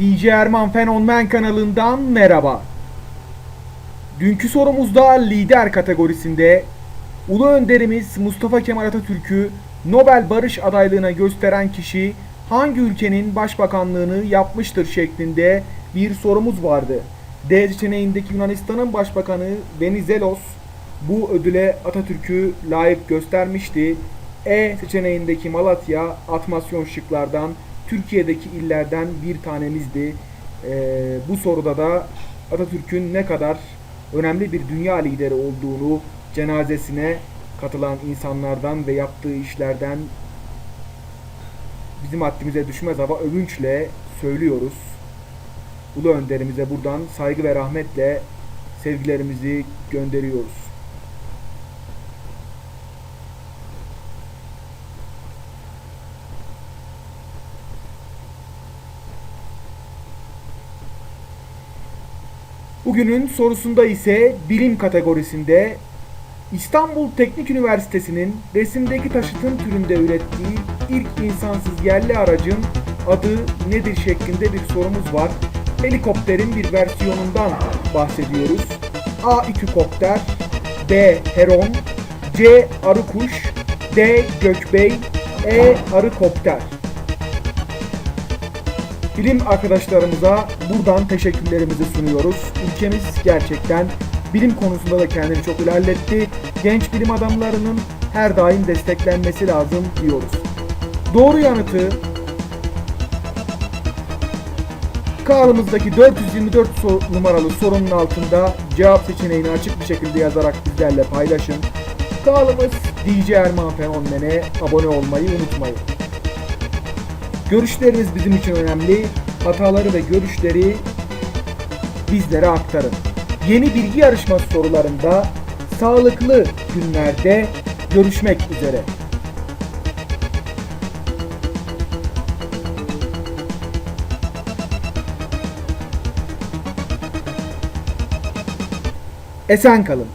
Erman Fenomen kanalından merhaba. Dünkü sorumuzda lider kategorisinde Ulu Önderimiz Mustafa Kemal Atatürk'ü Nobel Barış adaylığına gösteren kişi hangi ülkenin başbakanlığını yapmıştır şeklinde bir sorumuz vardı. D seçeneğindeki Yunanistan'ın başbakanı Venizelos bu ödüle Atatürk'ü layık göstermişti. E seçeneğindeki Malatya atmasyon şıklardan Türkiye'deki illerden bir tanemizdi. Ee, bu soruda da Atatürk'ün ne kadar önemli bir dünya lideri olduğunu cenazesine katılan insanlardan ve yaptığı işlerden bizim haddimize düşmez hava övünçle söylüyoruz. Ulu önderimize buradan saygı ve rahmetle sevgilerimizi gönderiyoruz. Bugünün sorusunda ise bilim kategorisinde İstanbul Teknik Üniversitesi'nin resimdeki taşıtın türünde ürettiği ilk insansız yerli aracın adı nedir şeklinde bir sorumuz var. Helikopterin bir versiyonundan bahsediyoruz. A. İkükopter B. Heron C. Arıkuş D. Gökbey E. Arıkopter Bilim arkadaşlarımıza buradan teşekkürlerimizi sunuyoruz. Ülkemiz gerçekten bilim konusunda da kendini çok ilerletti. Genç bilim adamlarının her daim desteklenmesi lazım diyoruz. Doğru yanıtı Kanalımızdaki 424 so- numaralı sorunun altında cevap seçeneğini açık bir şekilde yazarak bizlerle paylaşın. Kanalımız DJ Erman Fenomen'e abone olmayı unutmayın. Görüşleriniz bizim için önemli. Hataları ve görüşleri bizlere aktarın. Yeni bilgi yarışması sorularında sağlıklı günlerde görüşmek üzere. Esen kalın.